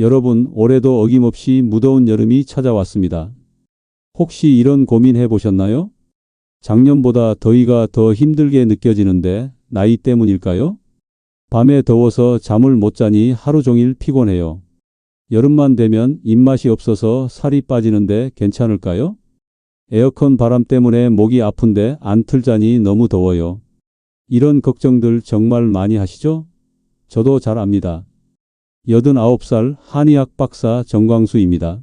여러분, 올해도 어김없이 무더운 여름이 찾아왔습니다. 혹시 이런 고민해 보셨나요? 작년보다 더위가 더 힘들게 느껴지는데 나이 때문일까요? 밤에 더워서 잠을 못 자니 하루 종일 피곤해요. 여름만 되면 입맛이 없어서 살이 빠지는데 괜찮을까요? 에어컨 바람 때문에 목이 아픈데 안 틀자니 너무 더워요. 이런 걱정들 정말 많이 하시죠? 저도 잘 압니다. 89살 한의학 박사 정광수입니다.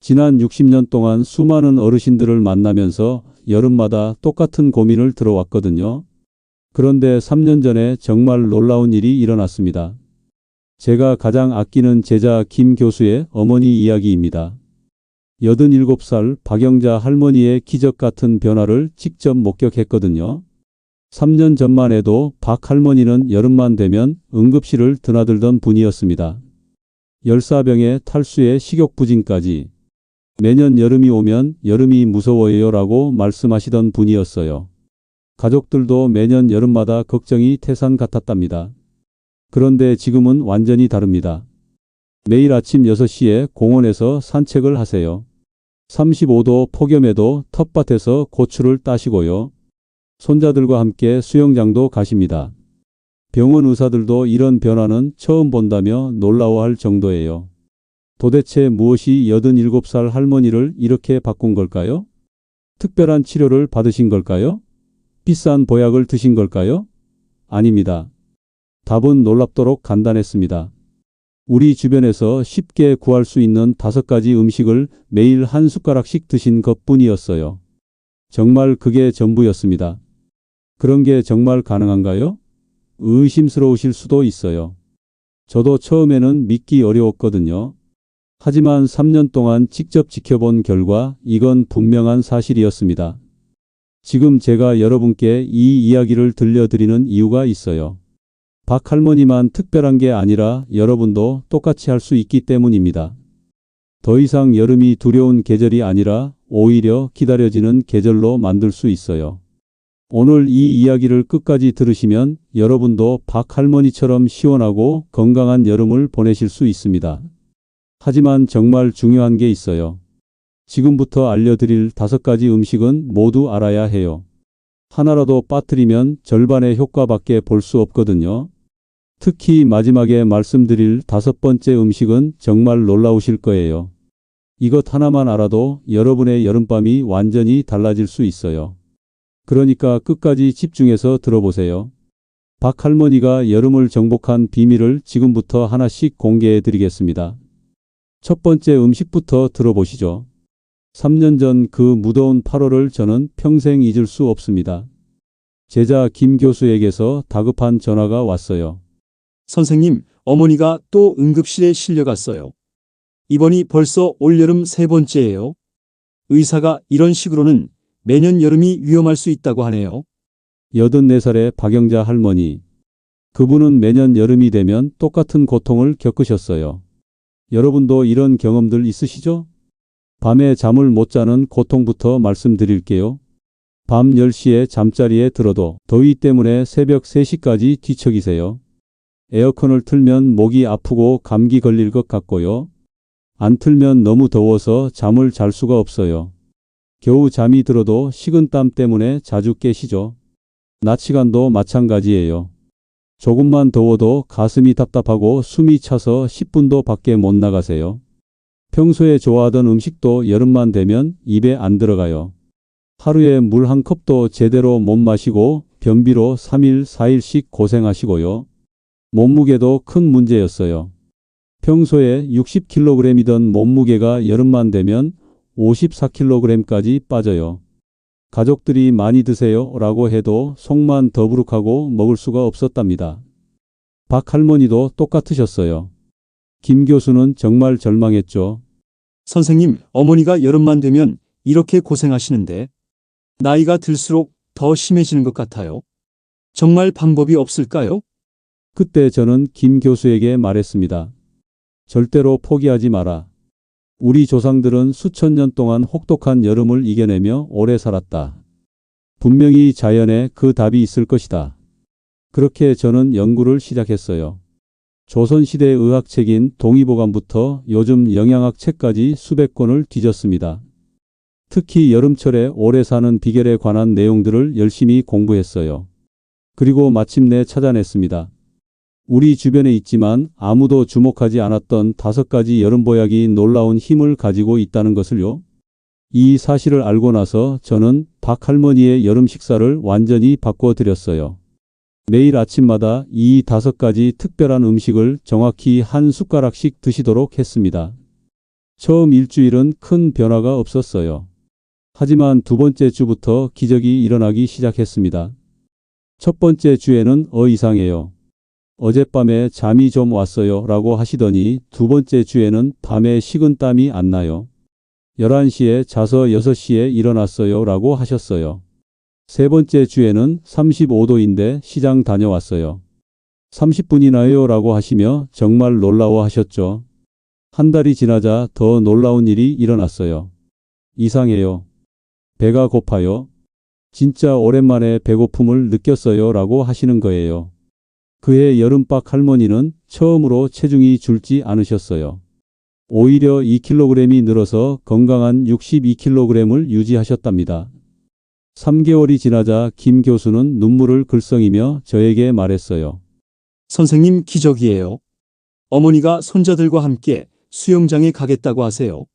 지난 60년 동안 수많은 어르신들을 만나면서 여름마다 똑같은 고민을 들어왔거든요. 그런데 3년 전에 정말 놀라운 일이 일어났습니다. 제가 가장 아끼는 제자 김 교수의 어머니 이야기입니다. 87살 박영자 할머니의 기적 같은 변화를 직접 목격했거든요. 3년 전만 해도 박 할머니는 여름만 되면 응급실을 드나들던 분이었습니다. 열사병에 탈수에 식욕부진까지 매년 여름이 오면 여름이 무서워요 라고 말씀하시던 분이었어요. 가족들도 매년 여름마다 걱정이 태산 같았답니다. 그런데 지금은 완전히 다릅니다. 매일 아침 6시에 공원에서 산책을 하세요. 35도 폭염에도 텃밭에서 고추를 따시고요. 손자들과 함께 수영장도 가십니다. 병원 의사들도 이런 변화는 처음 본다며 놀라워할 정도예요. 도대체 무엇이 87살 할머니를 이렇게 바꾼 걸까요? 특별한 치료를 받으신 걸까요? 비싼 보약을 드신 걸까요? 아닙니다. 답은 놀랍도록 간단했습니다. 우리 주변에서 쉽게 구할 수 있는 다섯 가지 음식을 매일 한 숟가락씩 드신 것 뿐이었어요. 정말 그게 전부였습니다. 그런 게 정말 가능한가요? 의심스러우실 수도 있어요. 저도 처음에는 믿기 어려웠거든요. 하지만 3년 동안 직접 지켜본 결과 이건 분명한 사실이었습니다. 지금 제가 여러분께 이 이야기를 들려드리는 이유가 있어요. 박 할머니만 특별한 게 아니라 여러분도 똑같이 할 수 있기 때문입니다. 더 이상 여름이 두려운 계절이 아니라 오히려 기다려지는 계절로 만들 수 있어요. 오늘 이 이야기를 끝까지 들으시면 여러분도 박 할머니처럼 시원하고 건강한 여름을 보내실 수 있습니다. 하지만 정말 중요한 게 있어요. 지금부터 알려드릴 다섯 가지 음식은 모두 알아야 해요. 하나라도 빠뜨리면 절반의 효과밖에 볼 수 없거든요. 특히 마지막에 말씀드릴 다섯 번째 음식은 정말 놀라우실 거예요. 이것 하나만 알아도 여러분의 여름밤이 완전히 달라질 수 있어요. 그러니까 끝까지 집중해서 들어보세요. 박 할머니가 여름을 정복한 비밀을 지금부터 하나씩 공개해 드리겠습니다. 첫 번째 음식부터 들어보시죠. 3년 전 그 무더운 8월을 저는 평생 잊을 수 없습니다. 제자 김 교수에게서 다급한 전화가 왔어요. 선생님, 어머니가 또 응급실에 실려갔어요. 이번이 벌써 올여름 세 번째예요. 의사가 이런 식으로는 매년 여름이 위험할 수 있다고 하네요. 84살의 박영자 할머니. 그분은 매년 여름이 되면 똑같은 고통을 겪으셨어요. 여러분도 이런 경험들 있으시죠? 밤에 잠을 못 자는 고통부터 말씀드릴게요. 밤 10시에 잠자리에 들어도 더위 때문에 새벽 3시까지 뒤척이세요. 에어컨을 틀면 목이 아프고 감기 걸릴 것 같고요. 안 틀면 너무 더워서 잠을 잘 수가 없어요. 겨우 잠이 들어도 식은땀 때문에 자주 깨시죠. 낮 시간도 마찬가지예요. 조금만 더워도 가슴이 답답하고 숨이 차서 10분도 밖에 못 나가세요. 평소에 좋아하던 음식도 여름만 되면 입에 안 들어가요. 하루에 물 한 컵도 제대로 못 마시고 변비로 3일, 4일씩 고생하시고요. 몸무게도 큰 문제였어요. 평소에 60kg이던 몸무게가 여름만 되면 54kg까지 빠져요. 가족들이 많이 드세요 라고 해도 속만 더부룩하고 먹을 수가 없었답니다. 박 할머니도 똑같으셨어요. 김 교수는 정말 절망했죠. 선생님, 어머니가 여름만 되면 이렇게 고생하시는데 나이가 들수록 더 심해지는 것 같아요. 정말 방법이 없을까요? 그때 저는 김 교수에게 말했습니다. 절대로 포기하지 마라. 우리 조상들은 수천 년 동안 혹독한 여름을 이겨내며 오래 살았다. 분명히 자연에 그 답이 있을 것이다. 그렇게 저는 연구를 시작했어요. 조선시대 의학책인 동의보감부터 요즘 영양학 책까지 수백 권을 뒤졌습니다. 특히 여름철에 오래 사는 비결에 관한 내용들을 열심히 공부했어요. 그리고 마침내 찾아냈습니다. 우리 주변에 있지만 아무도 주목하지 않았던 다섯 가지 여름 보약이 놀라운 힘을 가지고 있다는 것을요. 이 사실을 알고 나서 저는 박 할머니의 여름 식사를 완전히 바꿔드렸어요. 매일 아침마다 이 다섯 가지 특별한 음식을 정확히 한 숟가락씩 드시도록 했습니다. 처음 일주일은 큰 변화가 없었어요. 하지만 두 번째 주부터 기적이 일어나기 시작했습니다. 첫 번째 주에는 어 이상해요. 어젯밤에 잠이 좀 왔어요 라고 하시더니 두 번째 주에는 밤에 식은 땀이 안 나요. 11시에 자서 6시에 일어났어요 라고 하셨어요. 세 번째 주에는 35도인데 시장 다녀왔어요. 30분이나요 라고 하시며 정말 놀라워 하셨죠. 한 달이 지나자 더 놀라운 일이 일어났어요. 이상해요. 배가 고파요. 진짜 오랜만에 배고픔을 느꼈어요 라고 하시는 거예요. 그해 여름박 할머니는 처음으로 체중이 줄지 않으셨어요. 오히려 2kg이 늘어서 건강한 62kg을 유지하셨답니다. 3개월이 지나자 김 교수는 눈물을 글썽이며 저에게 말했어요. 선생님 기적이에요. 어머니가 손자들과 함께 수영장에 가겠다고 하세요.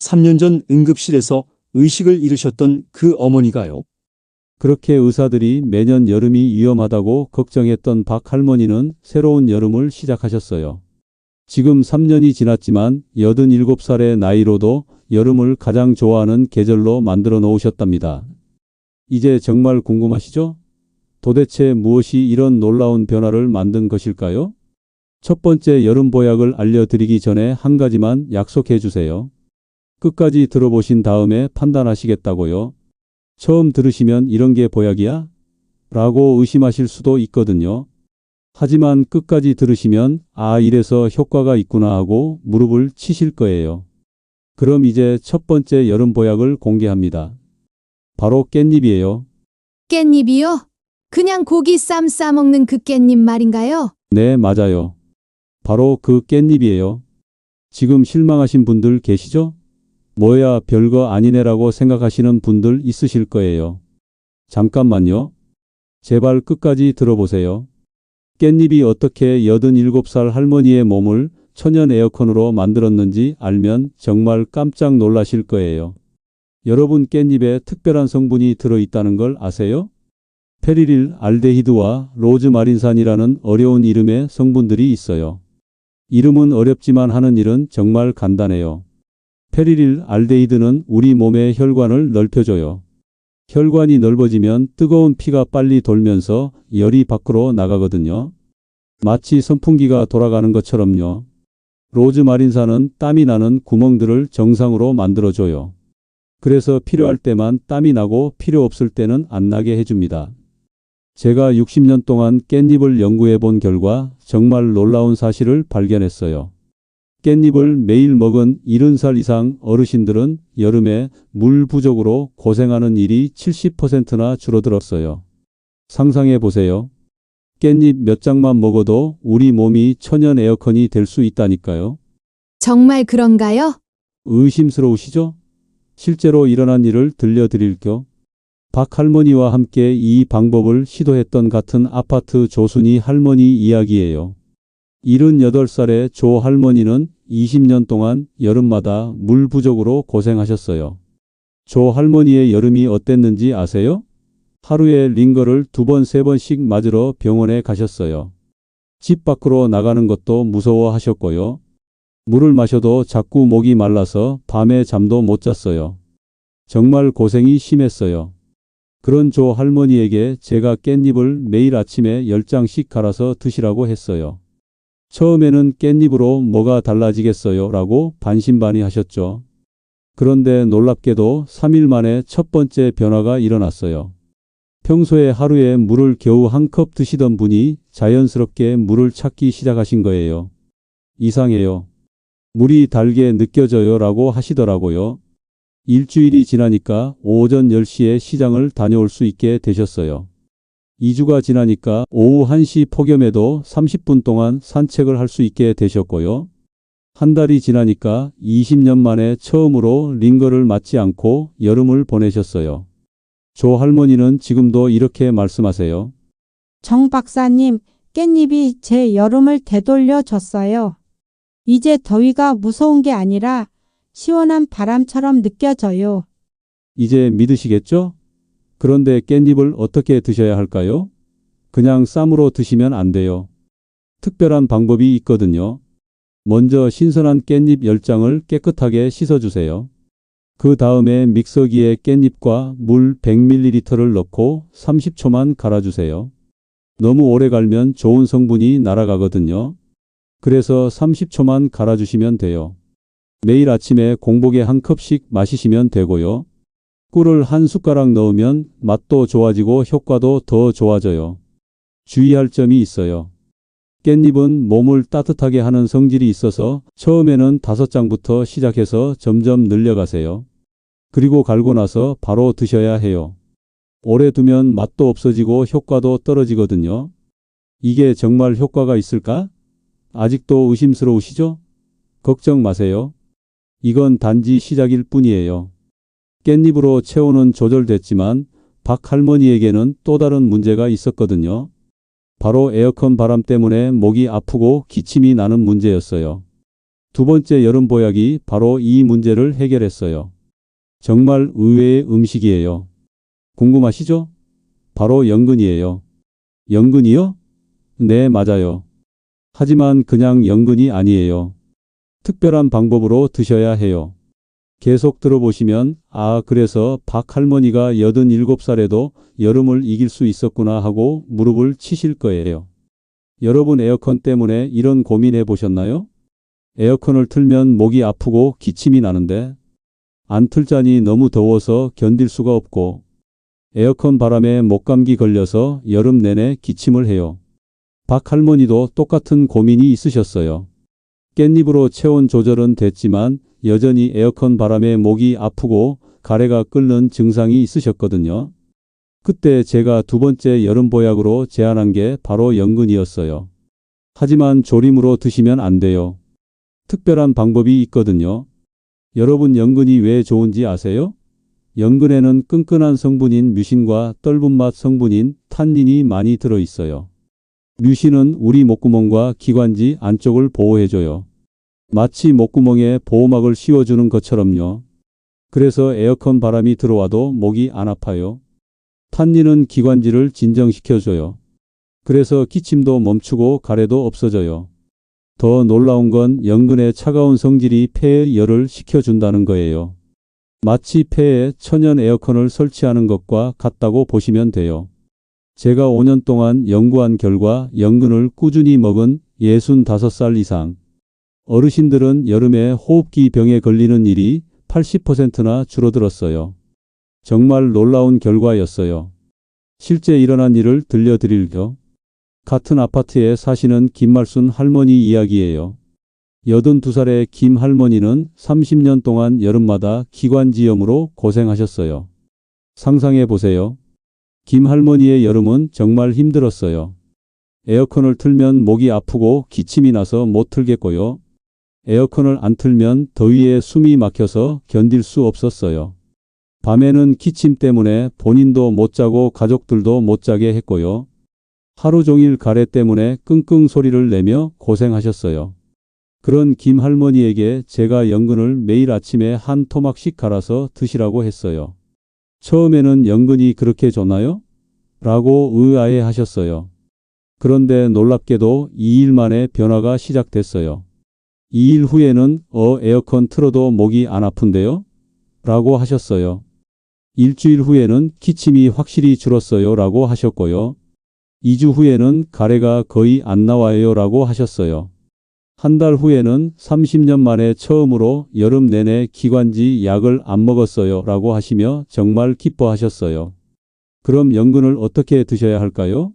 3년 전 응급실에서 의식을 잃으셨던 그 어머니가요. 그렇게 의사들이 매년 여름이 위험하다고 걱정했던 박 할머니는 새로운 여름을 시작하셨어요. 지금 3년이 지났지만 87살의 나이로도 여름을 가장 좋아하는 계절로 만들어 놓으셨답니다. 이제 정말 궁금하시죠? 도대체 무엇이 이런 놀라운 변화를 만든 것일까요? 첫 번째 여름 보약을 알려드리기 전에 한 가지만 약속해 주세요. 끝까지 들어보신 다음에 판단하시겠다고요. 처음 들으시면 이런 게 보약이야? 라고 의심하실 수도 있거든요. 하지만 끝까지 들으시면 아, 이래서 효과가 있구나 하고 무릎을 치실 거예요. 그럼 이제 첫 번째 여름 보약을 공개합니다. 바로 깻잎이에요. 깻잎이요? 그냥 고기 쌈 싸먹는 그 깻잎 말인가요? 네, 맞아요. 바로 그 깻잎이에요. 지금 실망하신 분들 계시죠? 뭐야, 별거 아니네라고 생각하시는 분들 있으실 거예요. 잠깐만요. 제발 끝까지 들어보세요. 깻잎이 어떻게 87살 할머니의 몸을 천연 에어컨으로 만들었는지 알면 정말 깜짝 놀라실 거예요. 여러분 깻잎에 특별한 성분이 들어있다는 걸 아세요? 페리릴 알데히드와 로즈마린산이라는 어려운 이름의 성분들이 있어요. 이름은 어렵지만 하는 일은 정말 간단해요. 페리릴 알데히드는 우리 몸의 혈관을 넓혀줘요. 혈관이 넓어지면 뜨거운 피가 빨리 돌면서 열이 밖으로 나가거든요. 마치 선풍기가 돌아가는 것처럼요. 로즈마린산은 땀이 나는 구멍들을 정상으로 만들어줘요. 그래서 필요할 때만 땀이 나고 필요 없을 때는 안 나게 해줍니다. 제가 60년 동안 깻잎을 연구해 본 결과 정말 놀라운 사실을 발견했어요. 깻잎을 매일 먹은 70살 이상 어르신들은 여름에 물 부족으로 고생하는 일이 70%나 줄어들었어요. 상상해 보세요. 깻잎 몇 장만 먹어도 우리 몸이 천연 에어컨이 될 수 있다니까요. 정말 그런가요? 의심스러우시죠? 실제로 일어난 일을 들려드릴게요. 박 할머니와 함께 이 방법을 시도했던 같은 아파트 조순이 할머니 이야기예요. 78살의 조 할머니는 20년 동안 여름마다 물 부족으로 고생하셨어요. 조 할머니의 여름이 어땠는지 아세요? 하루에 링거를 두 번, 세 번씩 맞으러 병원에 가셨어요. 집 밖으로 나가는 것도 무서워 하셨고요. 물을 마셔도 자꾸 목이 말라서 밤에 잠도 못 잤어요. 정말 고생이 심했어요. 그런 조 할머니에게 제가 깻잎을 매일 아침에 10장씩 갈아서 드시라고 했어요. 처음에는 깻잎으로 뭐가 달라지겠어요? 라고 반신반의 하셨죠. 그런데 놀랍게도 3일 만에 첫 번째 변화가 일어났어요. 평소에 하루에 물을 겨우 한 컵 드시던 분이 자연스럽게 물을 찾기 시작하신 거예요. 이상해요. 물이 달게 느껴져요 라고 하시더라고요. 일주일이 지나니까 오전 10시에 시장을 다녀올 수 있게 되셨어요. 2주가 지나니까 오후 1시 폭염에도 30분 동안 산책을 할 수 있게 되셨고요. 한 달이 지나니까 20년 만에 처음으로 링거를 맞지 않고 여름을 보내셨어요. 조 할머니는 지금도 이렇게 말씀하세요. 정 박사님, 깻잎이 제 여름을 되돌려 줬어요. 이제 더위가 무서운 게 아니라 시원한 바람처럼 느껴져요. 이제 믿으시겠죠? 그런데 깻잎을 어떻게 드셔야 할까요? 그냥 쌈으로 드시면 안 돼요. 특별한 방법이 있거든요. 먼저 신선한 깻잎 10장을 깨끗하게 씻어주세요. 그 다음에 믹서기에 깻잎과 물 100ml를 넣고 30초만 갈아주세요. 너무 오래 갈면 좋은 성분이 날아가거든요. 그래서 30초만 갈아주시면 돼요. 매일 아침에 공복에 한 컵씩 마시시면 되고요. 꿀을 한 숟가락 넣으면 맛도 좋아지고 효과도 더 좋아져요. 주의할 점이 있어요. 깻잎은 몸을 따뜻하게 하는 성질이 있어서 처음에는 다섯 장부터 시작해서 점점 늘려가세요. 그리고 갈고 나서 바로 드셔야 해요. 오래 두면 맛도 없어지고 효과도 떨어지거든요. 이게 정말 효과가 있을까? 아직도 의심스러우시죠? 걱정 마세요. 이건 단지 시작일 뿐이에요. 깻잎으로 체온은 조절됐지만 박 할머니에게는 또 다른 문제가 있었거든요. 바로 에어컨 바람 때문에 목이 아프고 기침이 나는 문제였어요. 두 번째 여름 보약이 바로 이 문제를 해결했어요. 정말 의외의 음식이에요. 궁금하시죠? 바로 연근이에요. 연근이요? 네, 맞아요. 하지만 그냥 연근이 아니에요. 특별한 방법으로 드셔야 해요. 계속 들어보시면, 아, 그래서 박 할머니가 87살에도 여름을 이길 수 있었구나 하고 무릎을 치실 거예요. 여러분 에어컨 때문에 이런 고민해 보셨나요? 에어컨을 틀면 목이 아프고 기침이 나는데, 안 틀자니 너무 더워서 견딜 수가 없고, 에어컨 바람에 목감기 걸려서 여름 내내 기침을 해요. 박 할머니도 똑같은 고민이 있으셨어요. 깻잎으로 체온 조절은 됐지만 여전히 에어컨 바람에 목이 아프고 가래가 끓는 증상이 있으셨거든요. 그때 제가 두 번째 여름 보약으로 제안한 게 바로 연근이었어요. 하지만 조림으로 드시면 안 돼요. 특별한 방법이 있거든요. 여러분 연근이 왜 좋은지 아세요? 연근에는 끈끈한 성분인 뮤신과 떫은 맛 성분인 탄닌이 많이 들어 있어요. 뮤신은 우리 목구멍과 기관지 안쪽을 보호해줘요. 마치 목구멍에 보호막을 씌워주는 것처럼요. 그래서 에어컨 바람이 들어와도 목이 안 아파요. 탄닌은 기관지를 진정시켜줘요. 그래서 기침도 멈추고 가래도 없어져요. 더 놀라운 건 연근의 차가운 성질이 폐에 열을 식혀준다는 거예요. 마치 폐에 천연 에어컨을 설치하는 것과 같다고 보시면 돼요. 제가 5년 동안 연구한 결과 연근을 꾸준히 먹은 65살 이상 어르신들은 여름에 호흡기 병에 걸리는 일이 80%나 줄어들었어요. 정말 놀라운 결과였어요. 실제 일어난 일을 들려드릴게요. 같은 아파트에 사시는 김말순 할머니 이야기예요. 82살의 김 할머니는 30년 동안 여름마다 기관지염으로 고생하셨어요. 상상해 보세요. 김 할머니의 여름은 정말 힘들었어요. 에어컨을 틀면 목이 아프고 기침이 나서 못 틀겠고요. 에어컨을 안 틀면 더위에 숨이 막혀서 견딜 수 없었어요. 밤에는 기침 때문에 본인도 못 자고 가족들도 못 자게 했고요. 하루 종일 가래 때문에 끙끙 소리를 내며 고생하셨어요. 그런 김 할머니에게 제가 연근을 매일 아침에 한 토막씩 갈아서 드시라고 했어요. 처음에는 연근이 그렇게 좋나요? 라고 의아해 하셨어요. 그런데 놀랍게도 2일 만에 변화가 시작됐어요. 2일 후에는 어 에어컨 틀어도 목이 안 아픈데요? 라고 하셨어요. 일주일 후에는 기침이 확실히 줄었어요 라고 하셨고요. 2주 후에는 가래가 거의 안 나와요 라고 하셨어요. 한 달 후에는 30년 만에 처음으로 여름 내내 기관지 약을 안 먹었어요 라고 하시며 정말 기뻐하셨어요. 그럼 연근을 어떻게 드셔야 할까요?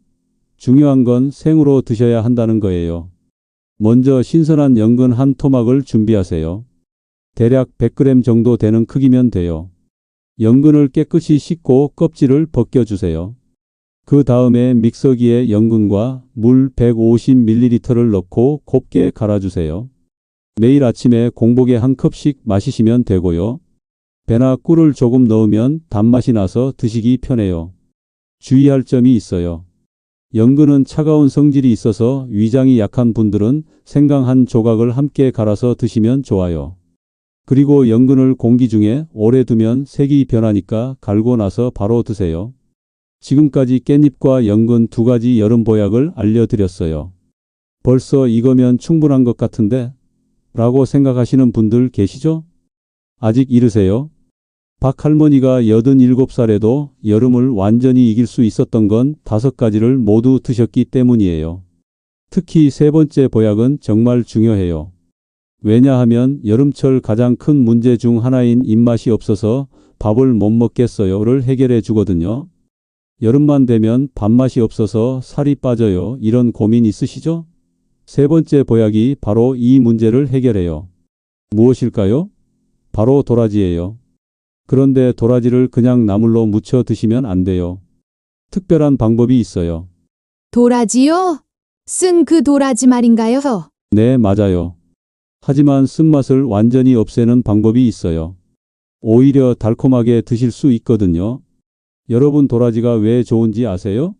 중요한 건 생으로 드셔야 한다는 거예요. 먼저 신선한 연근 한 토막을 준비하세요. 대략 100g 정도 되는 크기면 돼요. 연근을 깨끗이 씻고 껍질을 벗겨주세요. 그 다음에 믹서기에 연근과 물 150ml를 넣고 곱게 갈아주세요. 매일 아침에 공복에 한 컵씩 마시시면 되고요. 배나 꿀을 조금 넣으면 단맛이 나서 드시기 편해요. 주의할 점이 있어요. 연근은 차가운 성질이 있어서 위장이 약한 분들은 생강 한 조각을 함께 갈아서 드시면 좋아요. 그리고 연근을 공기 중에 오래 두면 색이 변하니까 갈고 나서 바로 드세요. 지금까지 깻잎과 연근 두 가지 여름 보약을 알려드렸어요. 벌써 이거면 충분한 것 같은데? 라고 생각하시는 분들 계시죠? 아직 이르세요? 박 할머니가 87살에도 여름을 완전히 이길 수 있었던 건 다섯 가지를 모두 드셨기 때문이에요. 특히 세 번째 보약은 정말 중요해요. 왜냐하면 여름철 가장 큰 문제 중 하나인 입맛이 없어서 밥을 못 먹겠어요를 해결해 주거든요. 여름만 되면 밥맛이 없어서 살이 빠져요. 이런 고민 있으시죠? 세 번째 보약이 바로 이 문제를 해결해요. 무엇일까요? 바로 도라지예요. 그런데 도라지를 그냥 나물로 무쳐 드시면 안 돼요. 특별한 방법이 있어요. 도라지요? 쓴 그 도라지 말인가요? 네, 맞아요. 하지만 쓴맛을 완전히 없애는 방법이 있어요. 오히려 달콤하게 드실 수 있거든요. 여러분 도라지가 왜 좋은지 아세요?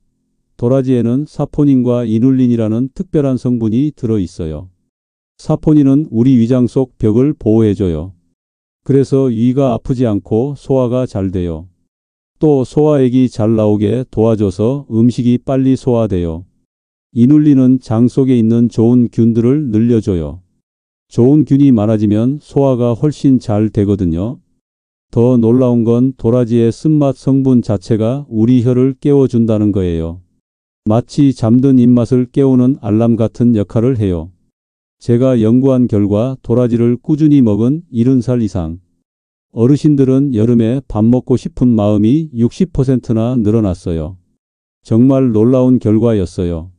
도라지에는 사포닌과 이눌린이라는 특별한 성분이 들어 있어요. 사포닌은 우리 위장 속 벽을 보호해줘요. 그래서 위가 아프지 않고 소화가 잘 돼요. 또 소화액이 잘 나오게 도와줘서 음식이 빨리 소화돼요. 이눌린은 장 속에 있는 좋은 균들을 늘려줘요. 좋은 균이 많아지면 소화가 훨씬 잘 되거든요. 더 놀라운 건 도라지의 쓴맛 성분 자체가 우리 혀를 깨워준다는 거예요. 마치 잠든 입맛을 깨우는 알람 같은 역할을 해요. 제가 연구한 결과 도라지를 꾸준히 먹은 70살 이상 어르신들은 여름에 밥 먹고 싶은 마음이 60%나 늘어났어요. 정말 놀라운 결과였어요.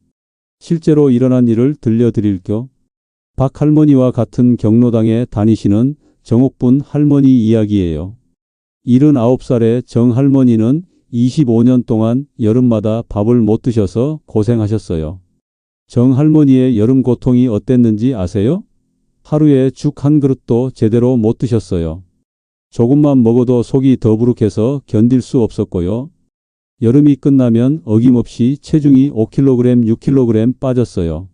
실제로 일어난 일을 들려드릴게요. 박 할머니와 같은 경로당에 다니시는 정옥분 할머니 이야기예요. 79살의 정 할머니는 25년 동안 여름마다 밥을 못 드셔서 고생하셨어요. 정 할머니의 여름 고통이 어땠는지 아세요? 하루에 죽 한 그릇도 제대로 못 드셨어요. 조금만 먹어도 속이 더부룩해서 견딜 수 없었고요. 여름이 끝나면 어김없이 체중이 5kg, 6kg 빠졌어요.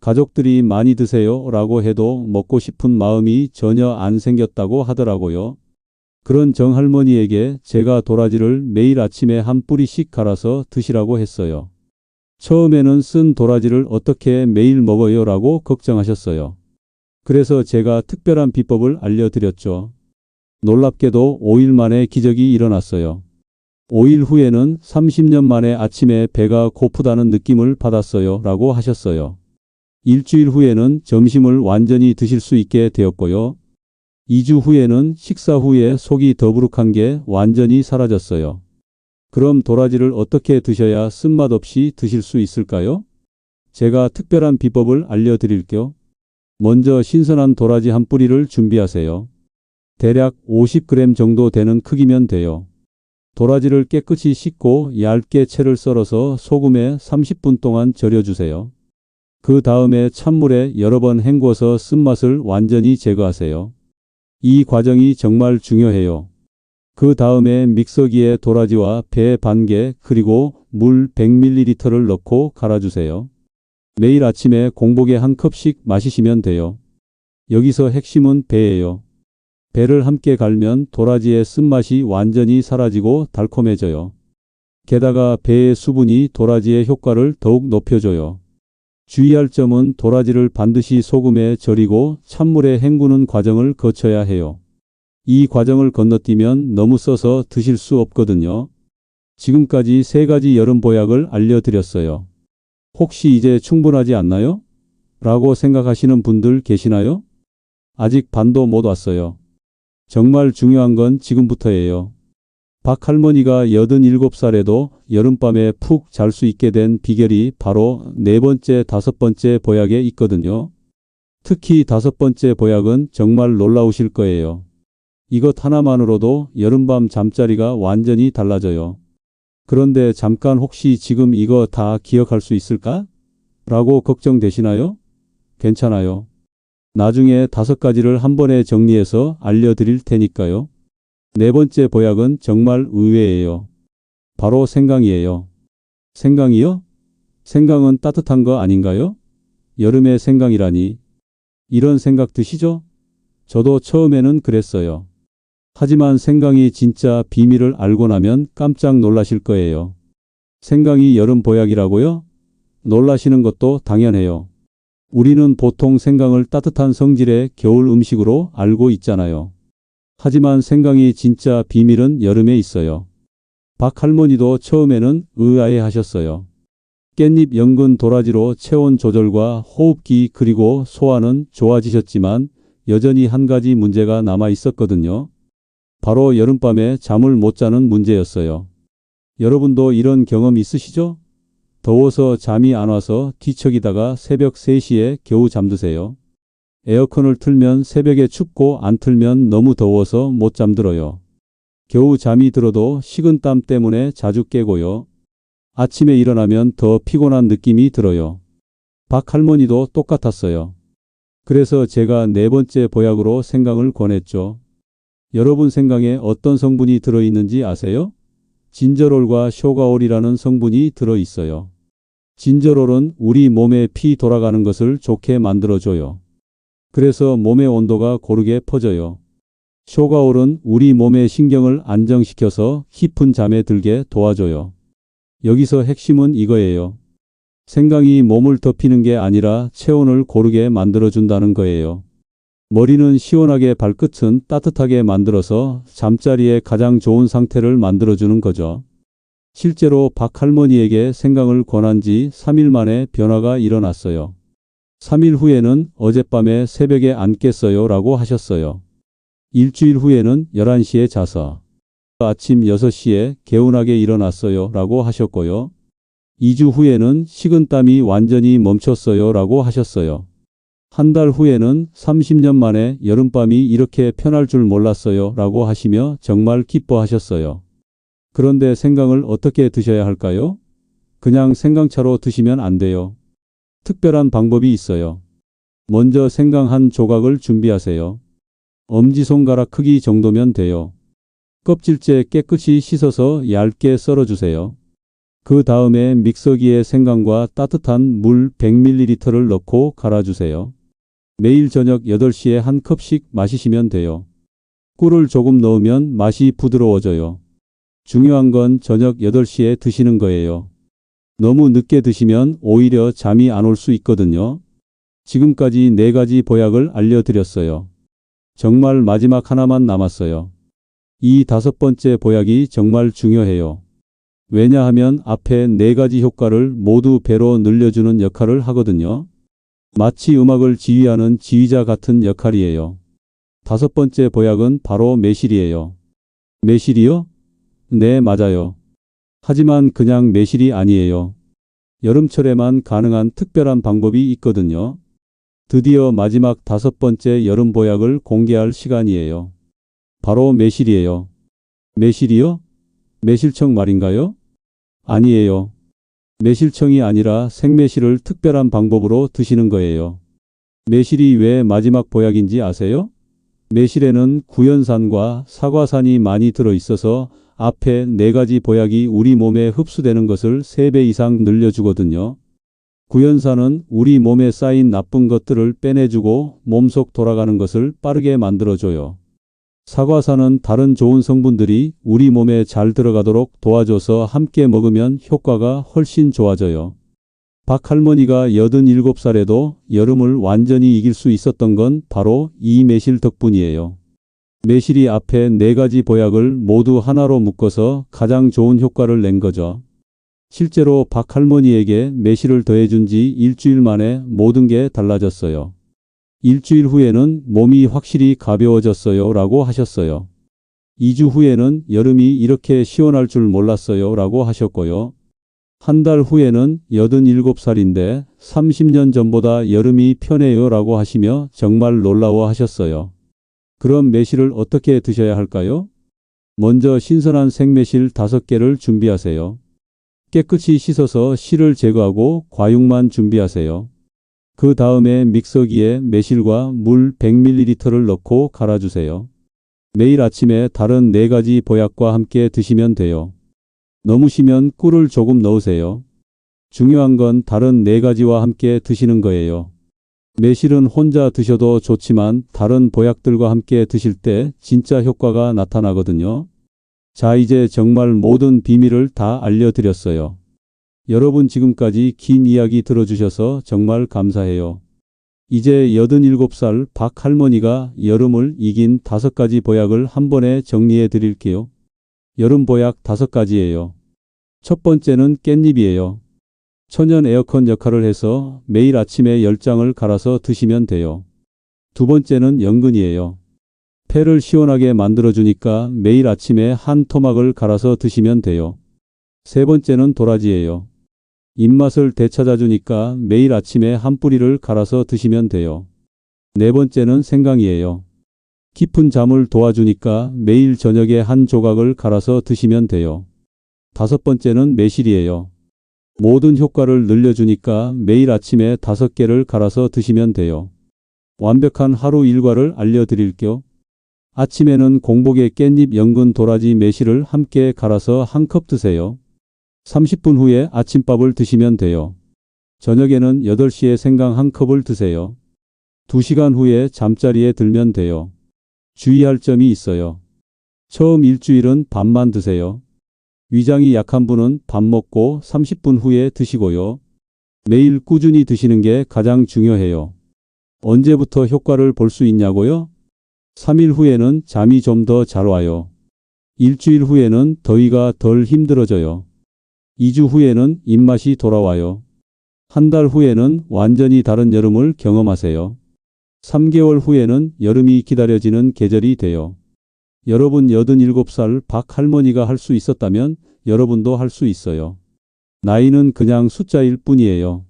가족들이 많이 드세요 라고 해도 먹고 싶은 마음이 전혀 안 생겼다고 하더라고요. 그런 정할머니에게 제가 도라지를 매일 아침에 한 뿌리씩 갈아서 드시라고 했어요. 처음에는 쓴 도라지를 어떻게 매일 먹어요 라고 걱정하셨어요. 그래서 제가 특별한 비법을 알려드렸죠. 놀랍게도 5일 만에 기적이 일어났어요. 5일 후에는 30년 만에 아침에 배가 고프다는 느낌을 받았어요 라고 하셨어요. 일주일 후에는 점심을 완전히 드실 수 있게 되었고요. 2주 후에는 식사 후에 속이 더부룩한 게 완전히 사라졌어요. 그럼 도라지를 어떻게 드셔야 쓴맛 없이 드실 수 있을까요? 제가 특별한 비법을 알려드릴게요. 먼저 신선한 도라지 한 뿌리를 준비하세요. 대략 50g 정도 되는 크기면 돼요. 도라지를 깨끗이 씻고 얇게 채를 썰어서 소금에 30분 동안 절여주세요. 그 다음에 찬물에 여러 번 헹궈서 쓴맛을 완전히 제거하세요. 이 과정이 정말 중요해요. 그 다음에 믹서기에 도라지와 배 반 개 그리고 물 100ml를 넣고 갈아주세요. 매일 아침에 공복에 한 컵씩 마시시면 돼요. 여기서 핵심은 배예요. 배를 함께 갈면 도라지의 쓴맛이 완전히 사라지고 달콤해져요. 게다가 배의 수분이 도라지의 효과를 더욱 높여줘요. 주의할 점은 도라지를 반드시 소금에 절이고 찬물에 헹구는 과정을 거쳐야 해요. 이 과정을 건너뛰면 너무 써서 드실 수 없거든요. 지금까지 세 가지 여름 보약을 알려드렸어요. 혹시 이제 충분하지 않나요? 라고 생각하시는 분들 계시나요? 아직 반도 못 왔어요. 정말 중요한 건 지금부터예요. 박 할머니가 87살에도 여름밤에 푹 잘 수 있게 된 비결이 바로 네 번째, 다섯 번째 보약에 있거든요. 특히 다섯 번째 보약은 정말 놀라우실 거예요. 이것 하나만으로도 여름밤 잠자리가 완전히 달라져요. 그런데 잠깐 혹시 지금 이거 다 기억할 수 있을까? 라고 걱정되시나요? 괜찮아요. 나중에 다섯 가지를 한 번에 정리해서 알려드릴 테니까요. 네 번째 보약은 정말 의외예요. 바로 생강이에요. 생강이요? 생강은 따뜻한 거 아닌가요? 여름에 생강이라니. 이런 생각 드시죠? 저도 처음에는 그랬어요. 하지만 생강이 진짜 비밀을 알고 나면 깜짝 놀라실 거예요. 생강이 여름 보약이라고요? 놀라시는 것도 당연해요. 우리는 보통 생강을 따뜻한 성질의 겨울 음식으로 알고 있잖아요. 하지만 생강이 진짜 비밀은 여름에 있어요. 박 할머니도 처음에는 의아해 하셨어요. 깻잎 연근 도라지로 체온 조절과 호흡기 그리고 소화는 좋아지셨지만 여전히 한 가지 문제가 남아 있었거든요. 바로 여름밤에 잠을 못 자는 문제였어요. 여러분도 이런 경험 있으시죠? 더워서 잠이 안 와서 뒤척이다가 새벽 3시에 겨우 잠드세요. 에어컨을 틀면 새벽에 춥고 안 틀면 너무 더워서 못 잠들어요. 겨우 잠이 들어도 식은땀 때문에 자주 깨고요. 아침에 일어나면 더 피곤한 느낌이 들어요. 박 할머니도 똑같았어요. 그래서 제가 네 번째 보약으로 생강을 권했죠. 여러분 생강에 어떤 성분이 들어있는지 아세요? 진저롤과 쇼가올이라는 성분이 들어있어요. 진저롤은 우리 몸에 피 돌아가는 것을 좋게 만들어줘요. 그래서 몸의 온도가 고르게 퍼져요. 쇼가올은 우리 몸의 신경을 안정시켜서 깊은 잠에 들게 도와줘요. 여기서 핵심은 이거예요. 생강이 몸을 덮이는 게 아니라 체온을 고르게 만들어준다는 거예요. 머리는 시원하게 발끝은 따뜻하게 만들어서 잠자리에 가장 좋은 상태를 만들어주는 거죠. 실제로 박 할머니에게 생강을 권한 지 3일 만에 변화가 일어났어요. 3일 후에는 어젯밤에 새벽에 안 깼어요 라고 하셨어요. 일주일 후에는 11시에 자서 아침 6시에 개운하게 일어났어요 라고 하셨고요. 2주 후에는 식은땀이 완전히 멈췄어요 라고 하셨어요. 한 달 후에는 30년 만에 여름밤이 이렇게 편할 줄 몰랐어요 라고 하시며 정말 기뻐하셨어요. 그런데 생강을 어떻게 드셔야 할까요? 그냥 생강차로 드시면 안 돼요. 특별한 방법이 있어요. 먼저 생강 한 조각을 준비하세요. 엄지손가락 크기 정도면 돼요. 껍질째 깨끗이 씻어서 얇게 썰어주세요. 그 다음에 믹서기에 생강과 따뜻한 물 100ml를 넣고 갈아주세요. 매일 저녁 8시에 한 컵씩 마시시면 돼요. 꿀을 조금 넣으면 맛이 부드러워져요. 중요한 건 저녁 8시에 드시는 거예요. 너무 늦게 드시면 오히려 잠이 안 올 수 있거든요. 지금까지 네 가지 보약을 알려드렸어요. 정말 마지막 하나만 남았어요. 이 다섯 번째 보약이 정말 중요해요. 왜냐하면 앞에 네 가지 효과를 모두 배로 늘려주는 역할을 하거든요. 마치 음악을 지휘하는 지휘자 같은 역할이에요. 다섯 번째 보약은 바로 매실이에요. 매실이요? 네, 맞아요. 하지만 그냥 매실이 아니에요. 여름철에만 가능한 특별한 방법이 있거든요. 드디어 마지막 다섯 번째 여름 보약을 공개할 시간이에요. 바로 매실이에요. 매실이요? 매실청 말인가요? 아니에요. 매실청이 아니라 생매실을 특별한 방법으로 드시는 거예요. 매실이 왜 마지막 보약인지 아세요? 매실에는 구연산과 사과산이 많이 들어 있어서 앞에 네 가지 보약이 우리 몸에 흡수되는 것을 3배 이상 늘려주거든요. 구연산은 우리 몸에 쌓인 나쁜 것들을 빼내주고 몸속 돌아가는 것을 빠르게 만들어줘요. 사과산은 다른 좋은 성분들이 우리 몸에 잘 들어가도록 도와줘서 함께 먹으면 효과가 훨씬 좋아져요. 박 할머니가 87살에도 여름을 완전히 이길 수 있었던 건 바로 이 매실 덕분이에요. 매실이 앞에 네 가지 보약을 모두 하나로 묶어서 가장 좋은 효과를 낸 거죠. 실제로 박 할머니에게 매실을 더해준 지 일주일 만에 모든 게 달라졌어요. 일주일 후에는 몸이 확실히 가벼워졌어요 라고 하셨어요. 2주 후에는 여름이 이렇게 시원할 줄 몰랐어요 라고 하셨고요. 한 달 후에는 87살인데 30년 전보다 여름이 편해요 라고 하시며 정말 놀라워 하셨어요. 그럼 매실을 어떻게 드셔야 할까요? 먼저 신선한 생매실 5개를 준비하세요. 깨끗이 씻어서 실을 제거하고 과육만 준비하세요. 그 다음에 믹서기에 매실과 물 100ml를 넣고 갈아주세요. 매일 아침에 다른 4가지 보약과 함께 드시면 돼요. 너무 시면 꿀을 조금 넣으세요. 중요한 건 다른 4가지와 함께 드시는 거예요. 매실은 혼자 드셔도 좋지만 다른 보약들과 함께 드실 때 진짜 효과가 나타나거든요. 자, 이제 정말 모든 비밀을 다 알려드렸어요. 여러분 지금까지 긴 이야기 들어주셔서 정말 감사해요. 이제 87살 박 할머니가 여름을 이긴 다섯 가지 보약을 한 번에 정리해 드릴게요. 여름 보약 다섯 가지예요. 첫 번째는 깻잎이에요. 천연 에어컨 역할을 해서 매일 아침에 10장을 갈아서 드시면 돼요. 두 번째는 연근이에요. 폐를 시원하게 만들어주니까 매일 아침에 한 토막을 갈아서 드시면 돼요. 세 번째는 도라지예요. 입맛을 되찾아주니까 매일 아침에 한 뿌리를 갈아서 드시면 돼요. 네 번째는 생강이에요. 깊은 잠을 도와주니까 매일 저녁에 한 조각을 갈아서 드시면 돼요. 다섯 번째는 매실이에요. 모든 효과를 늘려주니까 매일 아침에 다섯 개를 갈아서 드시면 돼요. 완벽한 하루 일과를 알려드릴게요. 아침에는 공복에 깻잎 연근 도라지 매실을 함께 갈아서 한 컵 드세요. 30분 후에 아침밥을 드시면 돼요. 저녁에는 8시에 생강 한 컵을 드세요. 2시간 후에 잠자리에 들면 돼요. 주의할 점이 있어요. 처음 일주일은 밥만 드세요. 위장이 약한 분은 밥 먹고 30분 후에 드시고요. 매일 꾸준히 드시는 게 가장 중요해요. 언제부터 효과를 볼 수 있냐고요? 3일 후에는 잠이 좀 더 잘 와요. 일주일 후에는 더위가 덜 힘들어져요. 2주 후에는 입맛이 돌아와요. 한 달 후에는 완전히 다른 여름을 경험하세요. 3개월 후에는 여름이 기다려지는 계절이 돼요. 여러분 87살 박 할머니가 할 수 있었다면 여러분도 할 수 있어요. 나이는 그냥 숫자일 뿐이에요.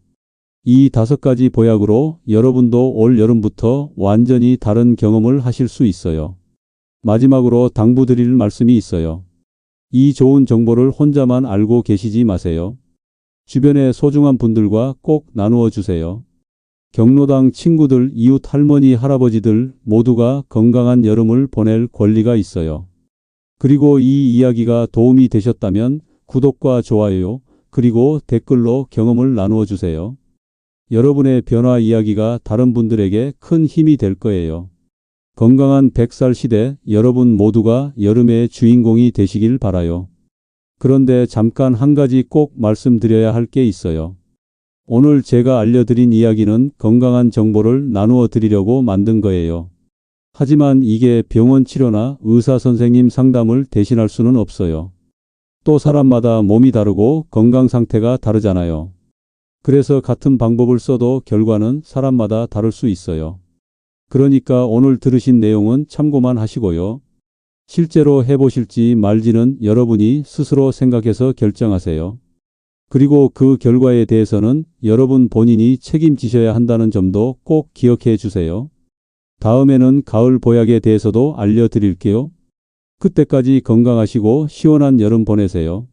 이 다섯 가지 보약으로 여러분도 올 여름부터 완전히 다른 경험을 하실 수 있어요. 마지막으로 당부드릴 말씀이 있어요. 이 좋은 정보를 혼자만 알고 계시지 마세요. 주변의 소중한 분들과 꼭 나누어 주세요. 경로당 친구들, 이웃 할머니, 할아버지들 모두가 건강한 여름을 보낼 권리가 있어요. 그리고 이 이야기가 도움이 되셨다면 구독과 좋아요, 그리고 댓글로 경험을 나누어 주세요. 여러분의 변화 이야기가 다른 분들에게 큰 힘이 될 거예요. 건강한 100살 시대 여러분 모두가 여름의 주인공이 되시길 바라요. 그런데 잠깐 한 가지 꼭 말씀드려야 할 게 있어요. 오늘 제가 알려드린 이야기는 건강한 정보를 나누어 드리려고 만든 거예요. 하지만 이게 병원 치료나 의사 선생님 상담을 대신할 수는 없어요. 또 사람마다 몸이 다르고 건강 상태가 다르잖아요. 그래서 같은 방법을 써도 결과는 사람마다 다를 수 있어요. 그러니까 오늘 들으신 내용은 참고만 하시고요. 실제로 해보실지 말지는 여러분이 스스로 생각해서 결정하세요. 그리고 그 결과에 대해서는 여러분 본인이 책임지셔야 한다는 점도 꼭 기억해 주세요. 다음에는 가을 보약에 대해서도 알려드릴게요. 그때까지 건강하시고 시원한 여름 보내세요.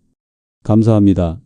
감사합니다.